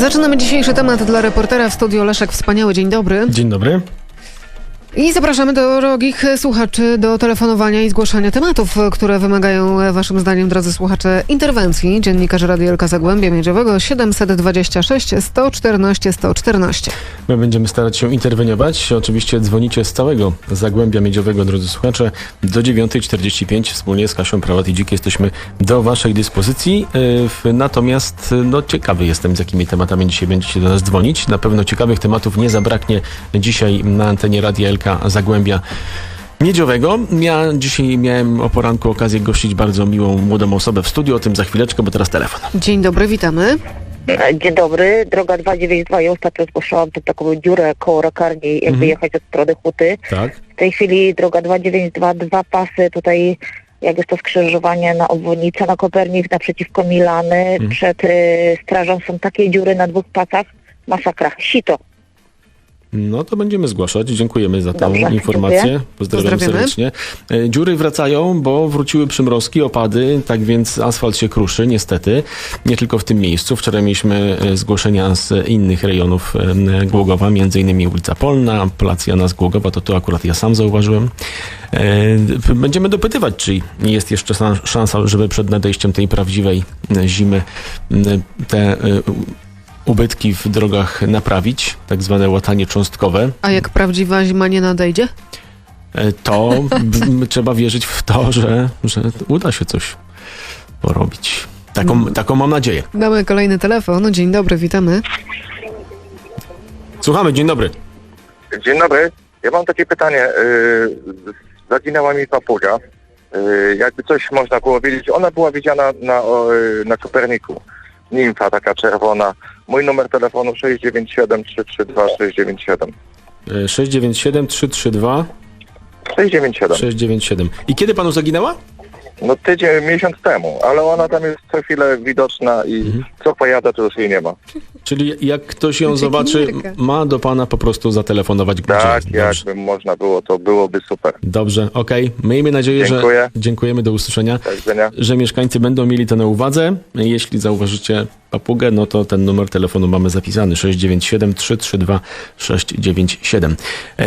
Zaczynamy dzisiejszy temat dla reportera w studiu Leszek Wspaniały. Dzień dobry. Dzień dobry. I zapraszamy drogich słuchaczy do telefonowania i zgłaszania tematów, które wymagają e, waszym zdaniem, drodzy słuchacze, interwencji. Dziennikarz Radiolka Zagłębia Miedziowego 726 114 114. My będziemy starać się interweniować. Oczywiście dzwonicie z całego Zagłębia Miedziowego, drodzy słuchacze, do 9.45. Wspólnie z Kasią Prawat i Dzik jesteśmy do waszej dyspozycji. Yy, Natomiast no, ciekawy jestem, z jakimi tematami dzisiaj będziecie do nas dzwonić. Na pewno ciekawych tematów nie zabraknie dzisiaj na antenie Radia Zagłębia Miedziowego. Ja dzisiaj miałem o poranku okazję gościć bardzo miłą młodą osobę w studiu. O tym za chwileczkę, bo teraz telefon. Dzień dobry, witamy. Dzień dobry, droga 292. Ja ostatnio zgłaszałam tu taką dziurę koło rakarni, jakby Mhm. jechać od strony Huty. Tak? W tej chwili droga 292, dwa pasy tutaj, jak jest to skrzyżowanie na obwodnicę na Kopernik naprzeciwko Milany. Mhm. Przed y, strażą są takie dziury na dwóch pasach. Masakra. Sito. No to będziemy zgłaszać. Dziękujemy za tę Dobrze, informację. dziękuję. Pozdrawiam Pozdrawiamy. serdecznie. E, Dziury wracają, bo wróciły przymrozki, opady, tak więc asfalt się kruszy, niestety. Nie tylko w tym miejscu. Wczoraj mieliśmy e, zgłoszenia z innych rejonów Głogowa, między innymi ulica Polna, plac Jana z Głogowa, to to akurat ja sam zauważyłem. E, Będziemy dopytywać, czy jest jeszcze szansa, żeby przed nadejściem tej prawdziwej zimy te ubytki w drogach naprawić, tak zwane łatanie cząstkowe. A jak prawdziwa zima nie nadejdzie? E, to b- trzeba wierzyć w to, że, że uda się coś porobić. Taką, taką mam nadzieję. Mamy kolejny telefon. Dzień dobry, witamy. Słuchamy, dzień dobry. Dzień dobry. Ja mam takie pytanie. Yy, zaginęła mi papuga. Yy, jakby coś można było wiedzieć. Ona była widziana na, yy, na Koperniku. Nimfa taka czerwona. Mój numer telefonu 697 332 697. E, 697 332 697. 697. I kiedy panu zaginęła? No tydzień, miesiąc temu, ale ona tam jest co chwilę widoczna i co pojada, to już jej nie ma. Czyli jak ktoś ją zobaczy, ma do pana po prostu zatelefonować. Gdzie Tak, jakby można było, to byłoby super. Dobrze okej. Miejmy nadzieję, Dziękuję. że... Dziękujemy, do usłyszenia. Do widzenia. że mieszkańcy będą mieli to na uwadze. Jeśli zauważycie papugę, no to ten numer telefonu mamy zapisany 697 332 697. E,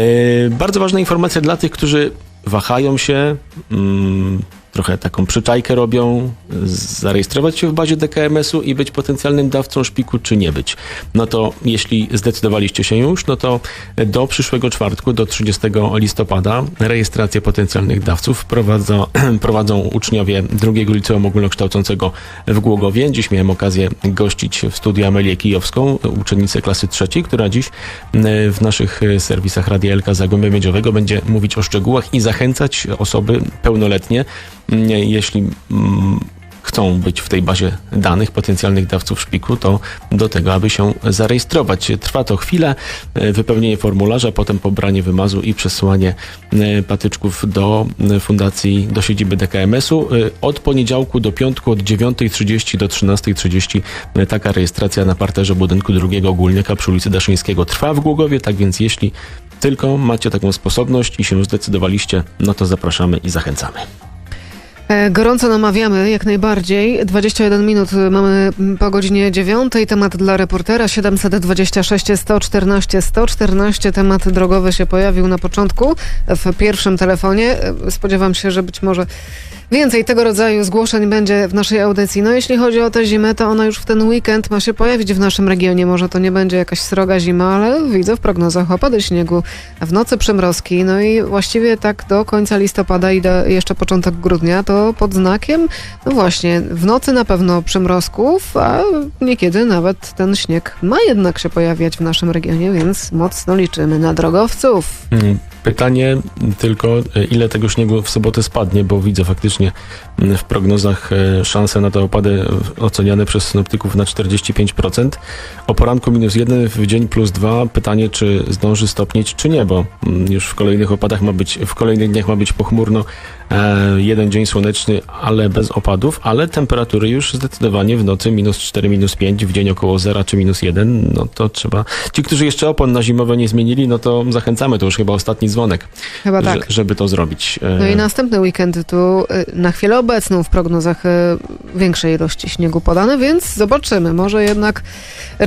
bardzo ważna informacja dla tych, którzy wahają się, mm, trochę taką przyczajkę robią, zarejestrować się w bazie DKMS-u i być potencjalnym dawcą szpiku, czy nie być. No to jeśli zdecydowaliście się już, no to do przyszłego czwartku, do 30 listopada rejestrację potencjalnych dawców prowadzą, prowadzą uczniowie drugiego liceum ogólnokształcącego w Głogowie. Dziś miałem okazję gościć w studiu Amelię Kijowską, uczennicę klasy trzeciej, która dziś e, w naszych e, serwisach Radia Elka Zagłębia Miedziowego będzie mówić o szczegółach i zachęcać osoby pełnoletnie, jeśli mm, chcą być w tej bazie danych potencjalnych dawców szpiku, to do tego, aby się zarejestrować. Trwa to chwilę, e, wypełnienie formularza, potem pobranie wymazu i przesłanie e, patyczków do e, fundacji, do siedziby DKMS-u. Od poniedziałku do piątku od 9.30 do 13.30 e, taka rejestracja na parterze budynku drugiego ogólniaka przy ulicy Daszyńskiego trwa w Głogowie, tak więc jeśli tylko macie taką sposobność i się zdecydowaliście, no to zapraszamy i zachęcamy. E, Gorąco namawiamy, jak najbardziej. 21 minut y, mamy mm, po godzinie 9. Temat dla reportera 726 114 114. Temat drogowy się pojawił na początku w pierwszym telefonie. E, Spodziewam się, że być może więcej tego rodzaju zgłoszeń będzie w naszej audycji. No jeśli chodzi o tę zimę, to ona już w ten weekend ma się pojawić w naszym regionie. Może to nie będzie jakaś sroga zima, ale widzę w prognozach opady śniegu, w nocy przymrozki. No i właściwie tak do końca listopada i do jeszcze początek grudnia to pod znakiem, no właśnie, w nocy na pewno przymrozków, a niekiedy nawet ten śnieg ma jednak się pojawiać w naszym regionie, więc mocno liczymy na drogowców. Pytanie tylko, ile tego śniegu w sobotę spadnie, bo widzę faktycznie w prognozach e, szanse na te opady oceniane przez synoptyków na 45%. O poranku minus 1, w dzień plus 2. Pytanie, czy zdąży stopnieć, czy nie, bo mm, już w kolejnych opadach ma być, w kolejnych dniach ma być pochmurno. E, jeden dzień słoneczny, ale bez opadów, ale temperatury już zdecydowanie w nocy minus 4, minus 5, w dzień około 0 czy minus 1, no to trzeba. Ci, którzy jeszcze opon na zimowe nie zmienili, no to zachęcamy, to już chyba ostatni dzwonek, Chyba że, tak. żeby to zrobić. E, No i następny weekend tu y, na chwilę obecną w prognozach y, większej ilości śniegu podane, więc zobaczymy. Może jednak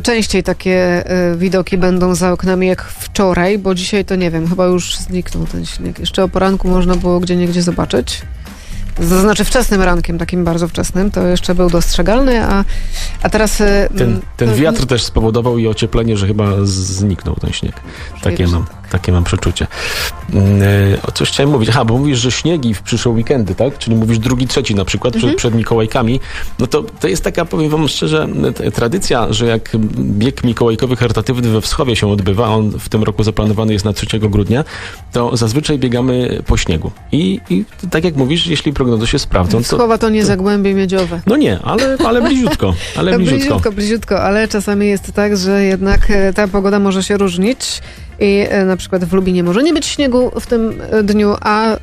częściej takie widoki będą za oknami jak wczoraj, bo dzisiaj to nie wiem, chyba już zniknął ten śnieg. Jeszcze o poranku można było gdzie niegdzie zobaczyć. To znaczy wczesnym rankiem, takim bardzo wczesnym, to jeszcze był dostrzegalny, a, a teraz... Ten, ten wiatr też spowodował i ocieplenie, że chyba zniknął ten śnieg. Takie że mam, takie mam przeczucie. Mm, e, O coś chciałem mówić. Aha, bo mówisz, że śniegi w przyszłe weekendy, tak? Czyli mówisz drugi, trzeci na przykład Mhm. przed, przed Mikołajkami. No to, to jest taka, powiem wam szczerze, t- tradycja, że jak bieg mikołajkowy charytatywny we Wschowie się odbywa, on w tym roku zaplanowany jest na 3 grudnia, to zazwyczaj biegamy po śniegu. I, i tak jak mówisz, jeśli prognozy się sprawdzą, to... Słowa to nie zagłębie miedziowe. No nie, ale, ale bliziutko, ale bliziutko. Bliziutko, bliziutko, ale czasami jest tak, że jednak e, ta pogoda może się różnić i e, na przykład w Lubinie może nie być śniegu w tym e, dniu, a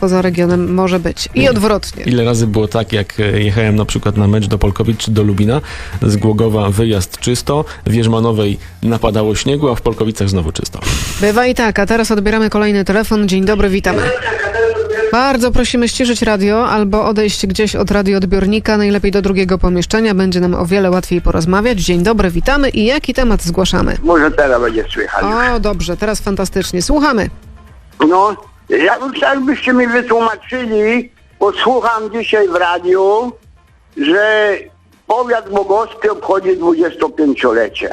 poza regionem może być. I Nie. odwrotnie. Ile razy było tak, jak e, jechałem na przykład na mecz do Polkowic czy do Lubina, z Głogowa wyjazd czysto, w Wierzmanowej napadało śniegu, a w Polkowicach znowu czysto. Bywa i tak, a teraz odbieramy kolejny telefon. Dzień dobry, witamy. Bardzo prosimy ściszyć radio albo odejść gdzieś od radioodbiornika, najlepiej do drugiego pomieszczenia. Będzie nam o wiele łatwiej porozmawiać. Dzień dobry, witamy i jaki temat zgłaszamy? Może teraz będzie słychać. O, dobrze, teraz fantastycznie. Słuchamy. No, ja bym chciał, jakbyście mi wytłumaczyli, bo słucham dzisiaj w radiu, że powiat bogowski obchodzi 25-lecie.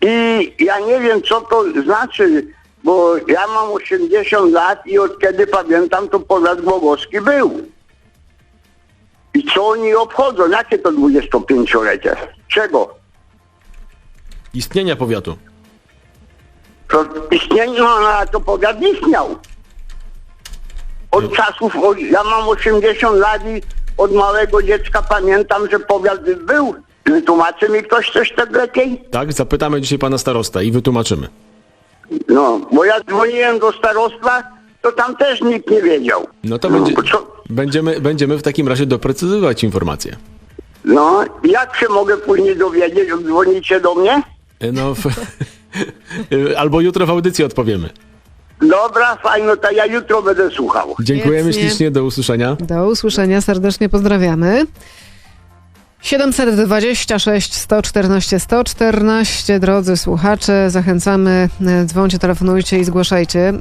I ja nie wiem, co to znaczy, bo ja mam 80 lat i od kiedy pamiętam, to powiat bogowski był. I co oni obchodzą? Jakie to 25-lecie? Czego? Istnienia powiatu. To istnienie, no, a to powiat istniał. Od czasów, od, ja mam 80 lat i od małego dziecka pamiętam, że powiat był. Wytłumaczy mi ktoś coś tak lepiej? Tak, zapytamy dzisiaj pana starosta i wytłumaczymy. No, bo ja dzwoniłem do starostwa, to tam też nikt nie wiedział. No to będzie, co, będziemy, będziemy w takim razie doprecyzować informacje. no, jak się mogę później dowiedzieć, dzwonicie do mnie? E, No, w, albo jutro w audycji odpowiemy. Dobra, fajno, to ja jutro będę słuchał. Dziękujemy Świetnie. ślicznie, do usłyszenia. Do usłyszenia, serdecznie pozdrawiamy. 726 114 114, drodzy słuchacze, zachęcamy, e, dzwońcie, telefonujcie i zgłaszajcie e,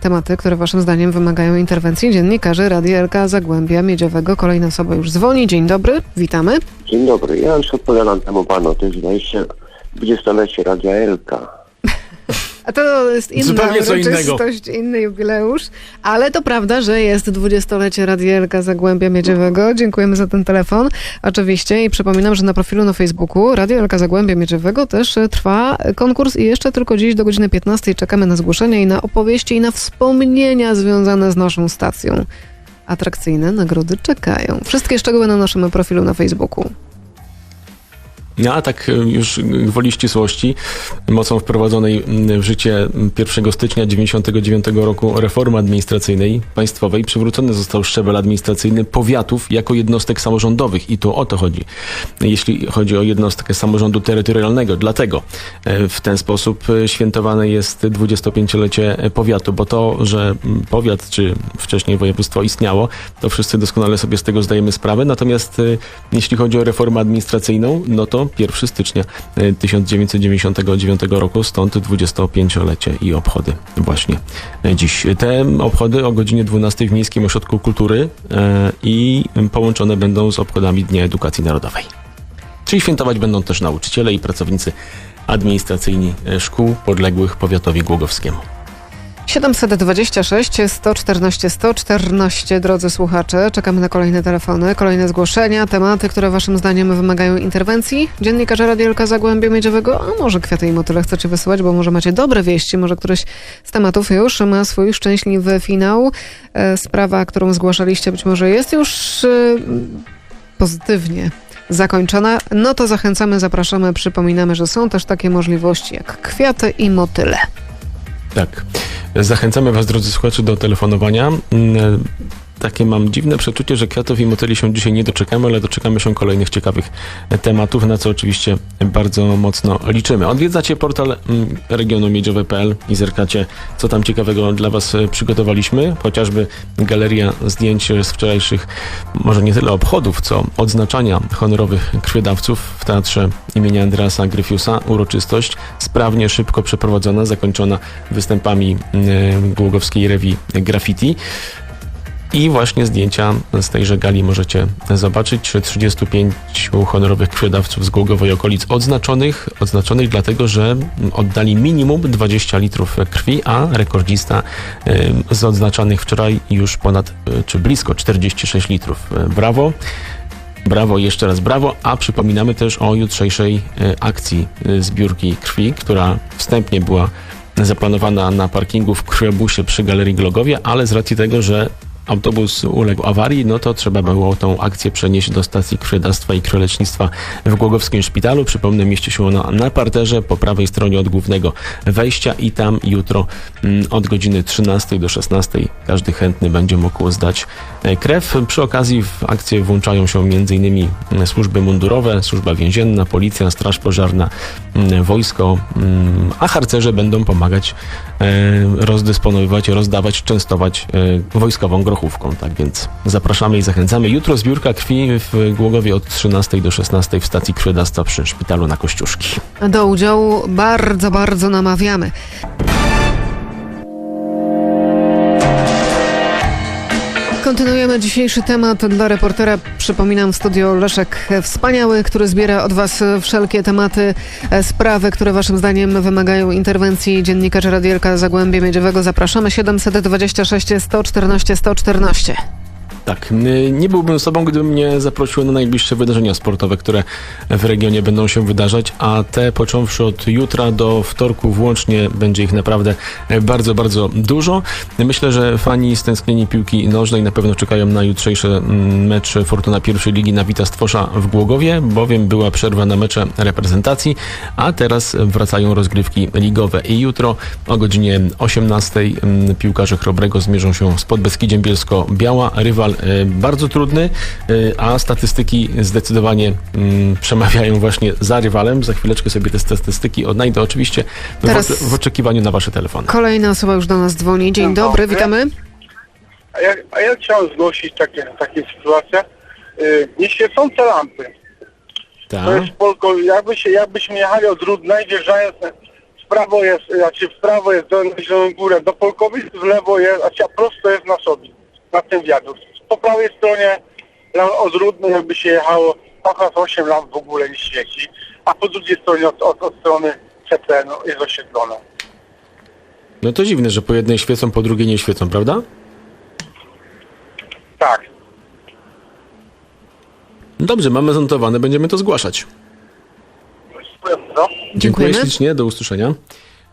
tematy, które waszym zdaniem wymagają interwencji dziennikarzy Radia LK Zagłębia Miedziowego. Kolejna osoba już dzwoni. Dzień dobry, witamy. Dzień dobry, ja już odpowiadam temu panu, to jest 20, 20-lecie Radia Elka. A to jest inna Zupełnie co innego. inny jubileusz, ale to prawda, że jest dwudziestolecie Radielka Zagłębia Miedziowego. Dziękujemy za ten telefon. Oczywiście i przypominam, że na profilu na Facebooku Radielka Zagłębia Miedziowego też trwa konkurs i jeszcze tylko dziś do godziny 15 czekamy na zgłoszenia i na opowieści i na wspomnienia związane z naszą stacją. Atrakcyjne nagrody czekają. Wszystkie szczegóły na naszym profilu na Facebooku. No a tak e, już gwoli ścisłości, mocą wprowadzonej m, w życie 1 stycznia 1999 roku reformy administracyjnej państwowej przywrócony został szczebel administracyjny powiatów jako jednostek samorządowych i tu o to chodzi, jeśli chodzi o jednostkę samorządu terytorialnego. Dlatego e, w ten sposób świętowane jest 25-lecie powiatu, bo to, że m, powiat czy wcześniej województwo istniało, to wszyscy doskonale sobie z tego zdajemy sprawę. Natomiast jeśli chodzi o reformę administracyjną, no to 1 stycznia e, 1999 roku, stąd 25-lecie i obchody właśnie e, dziś. Te obchody o godzinie 12 w Miejskim Ośrodku Kultury e, i połączone będą z obchodami Dnia Edukacji Narodowej. Czyli świętować będą też nauczyciele i pracownicy administracyjni e, szkół podległych powiatowi głogowskiemu. 726 114 114, drodzy słuchacze. Czekamy na kolejne telefony, kolejne zgłoszenia, tematy, które waszym zdaniem wymagają interwencji. Dziennikarze Radiolka Zagłębia Miedziowego, a może kwiaty i motyle chcecie wysyłać, bo może macie dobre wieści, może któryś z tematów już ma swój szczęśliwy finał. E, Sprawa, którą zgłaszaliście, być może jest już e, pozytywnie zakończona. No to zachęcamy, zapraszamy, przypominamy, że są też takie możliwości jak kwiaty i motyle. Tak. Zachęcamy Was, drodzy słuchacze, do telefonowania. Takie mam dziwne przeczucie, że kwiatów i motyli się dzisiaj nie doczekamy, ale doczekamy się kolejnych ciekawych tematów, na co oczywiście bardzo mocno liczymy. Odwiedzacie portal mm, regionu miedziowe.pl i zerkacie, co tam ciekawego dla Was e, przygotowaliśmy. Chociażby galeria zdjęć z wczorajszych, może nie tyle obchodów, co odznaczania honorowych krwiodawców w Teatrze imienia Andreasa Gryfiusa. Uroczystość sprawnie, szybko przeprowadzona, zakończona występami mm, Głogowskiej Rewii Graffiti. I właśnie zdjęcia z tejże gali możecie zobaczyć. 35 honorowych krwiodawców z Głogowej okolic odznaczonych, odznaczonych dlatego, że oddali minimum 20 litrów krwi, a rekordzista z odznaczanych wczoraj już ponad, y, czy blisko 46 litrów. Y, Brawo. Brawo, jeszcze raz brawo, a przypominamy też o jutrzejszej y, akcji zbiórki krwi, która wstępnie była zaplanowana na parkingu w Krwiobusie przy Galerii Glogowie, ale z racji tego, że autobus uległ awarii, no to trzeba było tą akcję przenieść do stacji krwiodawstwa i krwiolecznictwa w Głogowskim Szpitalu. Przypomnę, mieści się ona na parterze po prawej stronie od głównego wejścia i tam jutro mm, od godziny 13 do 16 każdy chętny będzie mógł zdać e, krew. Przy okazji w akcję włączają się m.in. służby mundurowe, służba więzienna, policja, straż pożarna, mm, wojsko, mm, a harcerze będą pomagać e, rozdysponowywać, rozdawać, częstować e, wojskową grochówką. Tak więc zapraszamy i zachęcamy. Jutro zbiórka krwi w Głogowie od 13 do 16 w stacji krwiodawstwa przy szpitalu na Kościuszki. Do udziału bardzo, bardzo namawiamy. Kontynuujemy dzisiejszy temat dla reportera. Przypominam w studio Leszek Wspaniały, który zbiera od Was wszelkie tematy, e, sprawy, które Waszym zdaniem wymagają interwencji dziennikarza Radielka Zagłębia Miedziowego. Zapraszamy 726 114 114. Tak, y, nie byłbym sobą, gdybym mnie zaprosił na najbliższe wydarzenia sportowe, które w regionie będą się wydarzać, a te począwszy od jutra do wtorku włącznie będzie ich naprawdę bardzo, bardzo dużo. Myślę, że fani stęsknieni piłki nożnej na pewno czekają na jutrzejszy mm, mecz Fortuna pierwszej ligi na Wita Stwosza w Głogowie, bowiem była przerwa na mecze reprezentacji, a teraz wracają rozgrywki ligowe i jutro o godzinie 18 mm, piłkarze Chrobrego zmierzą się z Podbeskidziem Bielsko-Biała, rywal bardzo trudny, e, a statystyki zdecydowanie mm, przemawiają właśnie za rywalem. Za chwileczkę sobie te statystyki odnajdę oczywiście w, Teraz- w oczekiwaniu na wasze telefony. Kolejna osoba już do nas dzwoni. Dzień Dzień dobry, dobry. witamy. A ja, a ja chciałem zgłosić takie, takie sytuacje. Yy, nieświecące lampy. To Tak. jest Polko, jakby się, jakbyśmy jechali od Rudnej, wjeżdżając w prawo jest, znaczy w prawo jest do, na Zieloną Górę do Polkowic, w lewo jest, a prosto jest na sobie, na tym wiadukt. Po prawej stronie od Rudnej jakby się jechało, akurat 8 lamp w ogóle nie świeci, a po drugiej stronie od, od, od strony CT no, jest oświetlone. No to dziwne, że po jednej świecą, po drugiej nie świecą, prawda? Tak. Dobrze, mamy zanotowane, będziemy to zgłaszać. Dziękuję bardzo. Dziękuję Dziękujemy. ślicznie, do usłyszenia.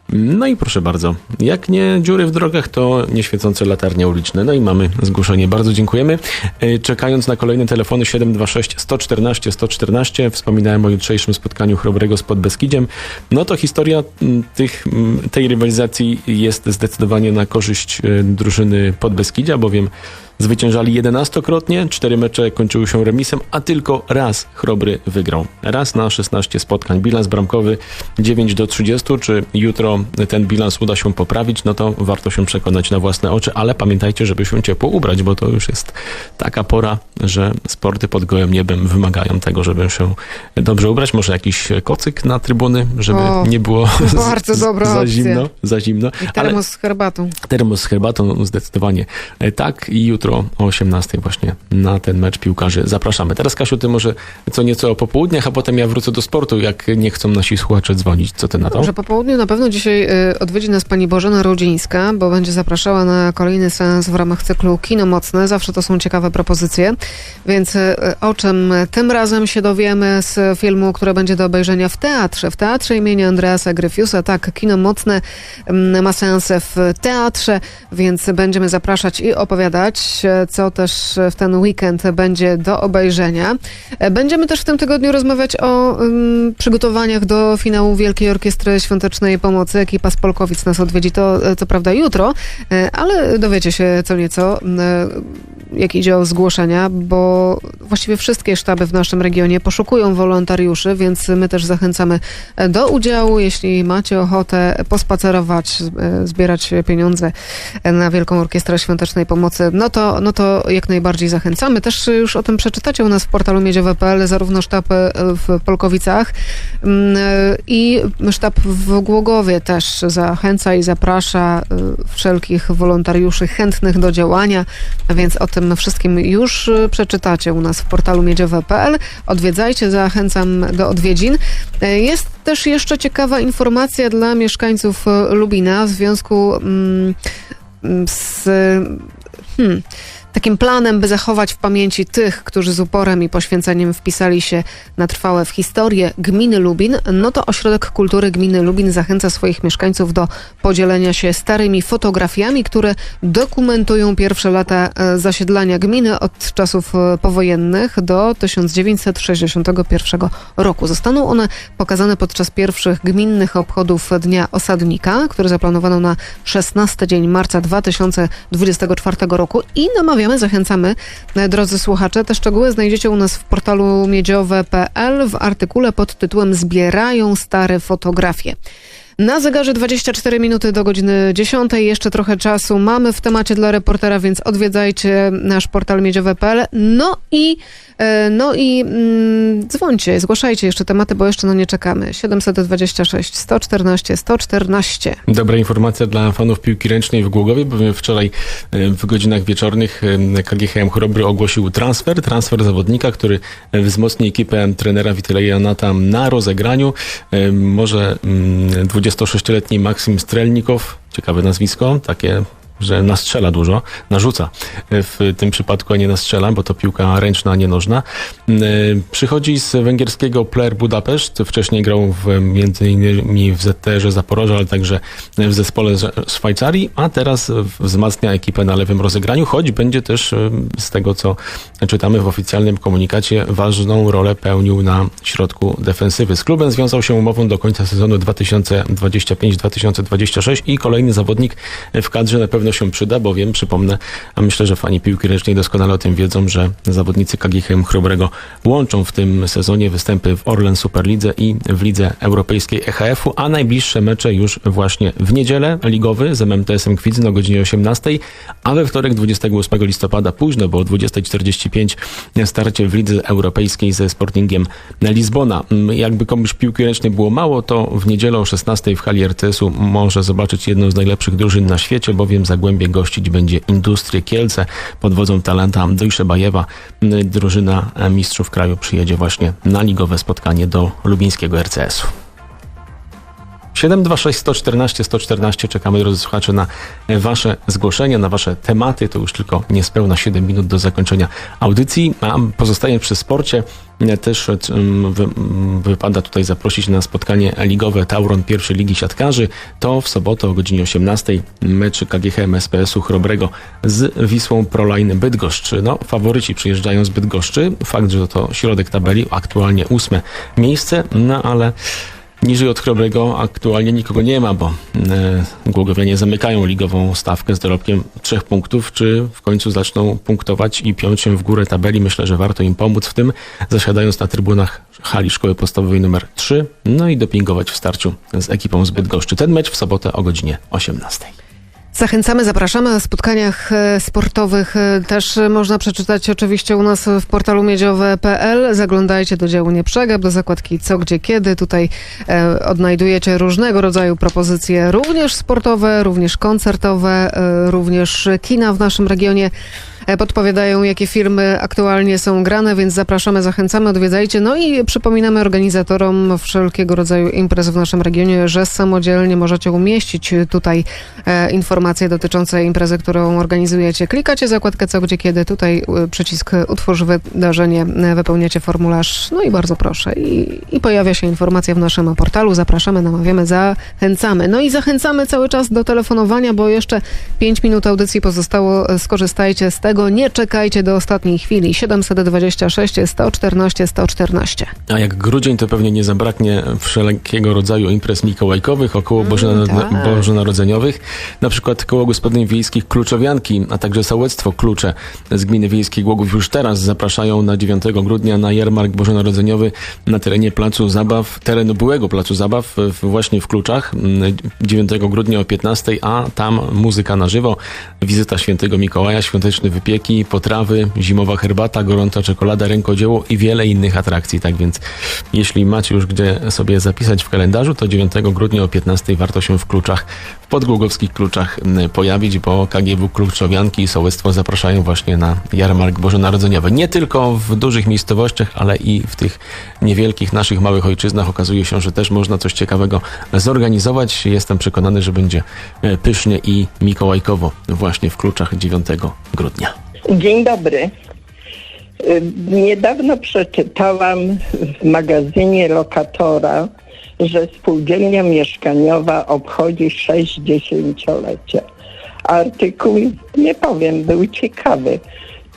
No i proszę bardzo, jak nie dziury w drogach, to nieświecące latarnie uliczne. No i mamy zgłoszenie. Bardzo dziękujemy. E, Czekając na kolejne telefony 726 114 114, wspominałem o jutrzejszym spotkaniu Chrobrego z Podbeskidziem. No to historia m, tych, m, tej rywalizacji jest zdecydowanie na korzyść e, drużyny Podbeskidzia, bowiem Zwyciężali 11-krotnie, cztery mecze kończyły się remisem, a tylko raz Chrobry wygrał. Raz na 16 spotkań. Bilans bramkowy 9 do 30. Czy jutro ten bilans uda się poprawić, no to warto się przekonać na własne oczy, ale pamiętajcie, żeby się ciepło ubrać, bo to już jest taka pora, że sporty pod gołym niebem wymagają tego, żeby się dobrze ubrać. Może jakiś kocyk na trybuny, żeby O, nie było bardzo dobra za opcja. zimno, za zimno. I Ale termos z herbatą. termos z herbatą zdecydowanie e, tak i jutro jutro o 18 właśnie na ten mecz piłkarzy zapraszamy. Teraz Kasiu, ty może co nieco o popołudniach, a potem ja wrócę do sportu, jak nie chcą nasi słuchacze dzwonić. Co ty na to? Dobrze, po południu na pewno dzisiaj y, odwiedzi nas pani Bożena Rodzińska, bo będzie zapraszała na kolejny seans w ramach cyklu Kino Mocne. Zawsze to są ciekawe propozycje. Więc y, o czym tym razem się dowiemy z filmu, który będzie do obejrzenia w teatrze. W teatrze imienia Andreasa Gryfiusa. Tak, Kino Mocne mm, ma seansę w teatrze, więc będziemy zapraszać i opowiadać, co też w ten weekend będzie do obejrzenia. E, Będziemy też w tym tygodniu rozmawiać o mm, przygotowaniach do finału Wielkiej Orkiestry Świątecznej Pomocy. Ekipa z Polkowic nas odwiedzi to, e, co prawda jutro, e, ale dowiecie się co nieco, e, jak idzie o zgłoszenia, bo właściwie wszystkie sztaby w naszym regionie poszukują wolontariuszy, więc my też zachęcamy e, do udziału. Jeśli macie ochotę pospacerować, e, zbierać pieniądze e, na Wielką Orkiestrę Świątecznej Pomocy, no to, no to jak najbardziej zachęcamy. Też już o tym przeczytacie u nas w portalu miedziowe.pl, zarówno sztab e, w Polkowicach mm, e, i sztab w Głogowie też zachęca i zaprasza wszelkich wolontariuszy chętnych do działania, a więc o tym wszystkim już przeczytacie u nas w portalu miedziowe.pl. Odwiedzajcie, zachęcam do odwiedzin. Jest też jeszcze ciekawa informacja dla mieszkańców Lubina w związku mm, mm, z hmm, takim planem, by zachować w pamięci tych, którzy z uporem i poświęceniem wpisali się na trwałe w historię gminy Lubin, no to Ośrodek Kultury Gminy Lubin zachęca swoich mieszkańców do podzielenia się starymi fotografiami, które dokumentują pierwsze lata e, zasiedlania gminy od czasów e, powojennych do 1961 roku. Zostaną one pokazane podczas pierwszych gminnych obchodów Dnia Osadnika, który zaplanowano na 16 dzień marca 2024 roku i zachęcamy, e, drodzy słuchacze, te szczegóły znajdziecie u nas w portalu miedziowe.pl w artykule pod tytułem Zbierają stare fotografie. Na zegarze 24 minuty do godziny 10. Jeszcze trochę czasu mamy w temacie dla reportera, więc odwiedzajcie nasz portal miedziowe.pl. No i, e, no i mm, dzwońcie, zgłaszajcie jeszcze tematy, bo jeszcze no nie czekamy. 726 114 114. Dobra informacja dla fanów piłki ręcznej w Głogowie, bowiem wczoraj e, w godzinach wieczornych e, KGHM Chrobry ogłosił transfer, transfer zawodnika, który wzmocni ekipę trenera Witleja Nata na rozegraniu. Może mm, 26-letni Maksim Strelnikow, ciekawe nazwisko, takie że nastrzela dużo, narzuca w tym przypadku, a nie nastrzela, bo to piłka ręczna, a nie nożna. E, Przychodzi z węgierskiego Player Budapeszt, wcześniej grał w, między innymi w ZTR-ze Zaporoża, ale także w zespole Szwajcarii, a teraz wzmacnia ekipę na lewym rozegraniu, choć będzie też e, z tego, co czytamy w oficjalnym komunikacie, ważną rolę pełnił na środku defensywy. Z klubem związał się umową do końca sezonu 2025-2026 i kolejny zawodnik w kadrze na pewno się przyda, bowiem przypomnę, a myślę, że fani piłki ręcznej doskonale o tym wiedzą, że zawodnicy KGHM Chrobrego łączą w tym sezonie występy w Orlen Superlidze i w Lidze Europejskiej EHF-u, a najbliższe mecze już właśnie w niedzielę ligowy z MMTS-em Kwidzyn o godzinie 18, a we wtorek 28 listopada późno, bo o 20.45 starcie w Lidze Europejskiej ze Sportingiem Lizbona. Mm, Jakby komuś piłki ręcznej było mało, to w niedzielę o 16 w hali RTS-u może zobaczyć jedną z najlepszych drużyn na świecie, bowiem Zagłębie gościć będzie Industrię Kielce pod wodzą talenta Dojszebajewa. Drużyna mistrzów kraju przyjedzie właśnie na ligowe spotkanie do lubińskiego RCS-u. 726 114 114 czekamy drodzy słuchacze na wasze zgłoszenia, na wasze tematy. To już tylko niespełna 7 minut do zakończenia audycji. A przy sporcie, też e, wy, wypada tutaj zaprosić na spotkanie ligowe Tauron pierwszej ligi siatkarzy. To w sobotę o godzinie 18 mecz KGHM SPS-u Chrobrego z Wisłą Proline Bydgoszcz. No, faworyci przyjeżdżają z Bydgoszczy. Fakt, że to środek tabeli, aktualnie ósme miejsce, no ale Niżej od Chrobrego aktualnie nikogo nie ma, bo e, Głogowianie zamykają ligową stawkę z dorobkiem trzech punktów. Czy w końcu zaczną punktować i piąć się w górę tabeli? Myślę, że warto im pomóc w tym, zasiadając na trybunach hali szkoły podstawowej numer 3, no i dopingować w starciu z ekipą z Bydgoszczy. Ten mecz w sobotę o godzinie 18. Zachęcamy, zapraszamy. O spotkaniach e, sportowych e, też można przeczytać oczywiście u nas w portalu miedziowe.pl. Zaglądajcie do działu Nie Przegap, do zakładki Co, Gdzie, Kiedy. Tutaj e, odnajdujecie różnego rodzaju propozycje, również sportowe, również koncertowe, również kina w naszym regionie. E, podpowiadają, jakie firmy aktualnie są grane, więc zapraszamy, zachęcamy, odwiedzajcie. No i przypominamy organizatorom wszelkiego rodzaju imprez w naszym regionie, że samodzielnie możecie umieścić tutaj e, informacje dotyczące imprezy, którą organizujecie. Klikacie zakładkę co, gdzie, kiedy, tutaj e, przycisk utwórz wydarzenie, wypełniacie formularz, no i bardzo proszę. I, I pojawia się informacja w naszym portalu. Zapraszamy, namawiamy, zachęcamy. No i zachęcamy cały czas do telefonowania, bo jeszcze 5 minut audycji pozostało. Skorzystajcie z tego. Nie czekajcie do ostatniej chwili. 726 114 114. A jak grudzień, to pewnie nie zabraknie wszelkiego rodzaju imprez mikołajkowych, około Mm, tak. bożonarodzeniowych. Na przykład koło gospodyń wiejskich Kluczowianki, a także sołectwo Klucze z gminy wiejskiej Głogów już teraz zapraszają na 9 grudnia na jarmark bożonarodzeniowy na terenie Placu Zabaw, terenu byłego Placu Zabaw właśnie w Kluczach. mm, 9 grudnia o 15, a tam muzyka na żywo, wizyta świętego Mikołaja, świąteczne wypieki, potrawy, zimowa herbata, gorąca czekolada, rękodzieło i wiele innych atrakcji. Tak więc jeśli macie już gdzie sobie zapisać w kalendarzu, to 9 grudnia o 15 warto się w Kluczach, podgłogowskich Kluczach pojawić, bo KGW Kluczowianki i Sołectwo zapraszają właśnie na jarmark bożonarodzeniowy. Nie tylko w dużych miejscowościach, ale i w tych niewielkich naszych małych ojczyznach okazuje się, że też można coś ciekawego zorganizować. Jestem przekonany, że będzie e, pysznie i mikołajkowo właśnie w Kluczach 9 grudnia. Dzień dobry. Y, Niedawno przeczytałam w magazynie Lokatora, że spółdzielnia mieszkaniowa obchodzi 60-lecie. Artykuł, nie powiem, był ciekawy,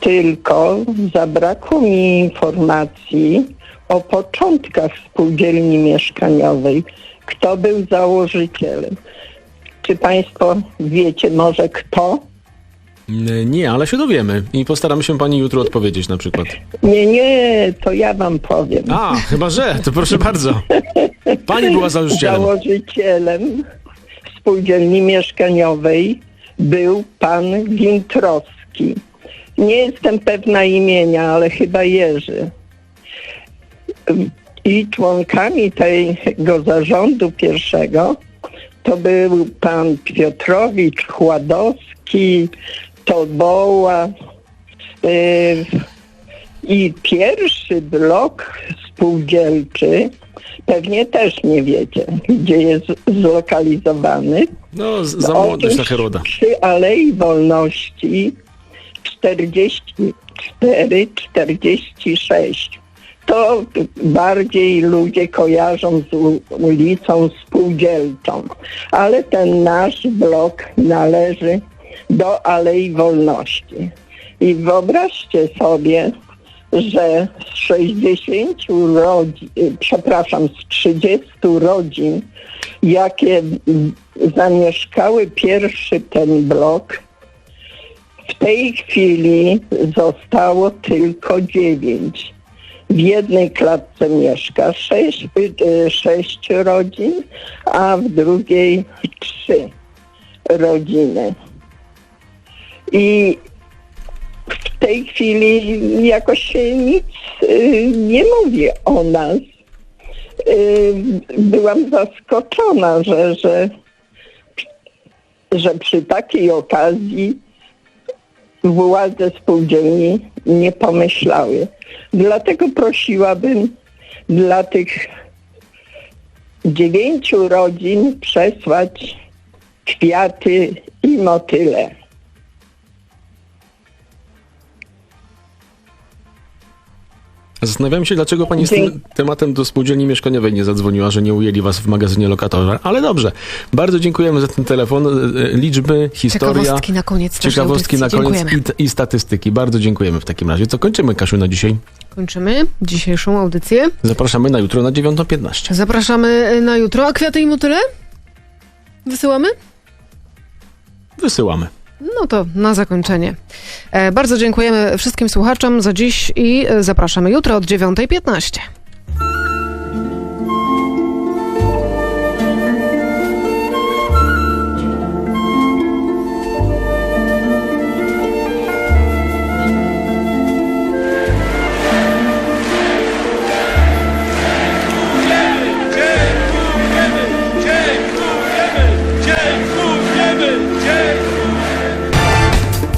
tylko zabrakło mi informacji o początkach spółdzielni mieszkaniowej. Kto był założycielem? Czy Państwo wiecie może kto? N- Nie, ale się dowiemy i postaramy się pani jutro odpowiedzieć na przykład. Nie, nie, to ja wam powiem. A, chyba że, to proszę bardzo. Pani była założycielem. Założycielem spółdzielni mieszkaniowej był pan Gintrowski. Nie jestem pewna imienia, ale chyba Jerzy. I członkami tego zarządu pierwszego to był pan Piotrowicz, Chładowski, Toboła. Yy, I pierwszy blok spółdzielczy, pewnie też nie wiecie, gdzie jest zlokalizowany. No, za młodość Otóż na Heroda. Przy Alei Wolności 44-46. To bardziej ludzie kojarzą z ulicą Spółdzielczą. Ale ten nasz blok należy do Alei Wolności. I wyobraźcie sobie, że z 60 rodzin, y, przepraszam, z 30 rodzin, jakie zamieszkały pierwszy ten blok, w tej chwili zostało tylko dziewięć. W jednej klatce mieszka sześć, y, y, sześć rodzin, a w drugiej trzy rodziny. I w tej chwili jakoś się nic y, nie mówi o nas. Y, byłam zaskoczona, że, że, że przy takiej okazji władze spółdzielni nie pomyślały. Dlatego prosiłabym dla tych dziewięciu rodzin przesłać kwiaty i motyle. Zastanawiam się, dlaczego pani z tym tematem do spółdzielni mieszkaniowej nie zadzwoniła, że nie ujęli was w magazynie lokatora. Ale dobrze. Bardzo dziękujemy za ten telefon. E, e, Liczby, historia. Ciekawostki na koniec Ciekawostki na koniec i, i statystyki. Bardzo dziękujemy w takim razie. Co kończymy, Kasiu, na dzisiaj? Kończymy dzisiejszą audycję. Zapraszamy na jutro na 9.15. Zapraszamy na jutro. A kwiaty i motyle? Wysyłamy? Wysyłamy. No to na zakończenie. E, bardzo dziękujemy wszystkim słuchaczom za dziś i e, zapraszamy jutro od 9.15.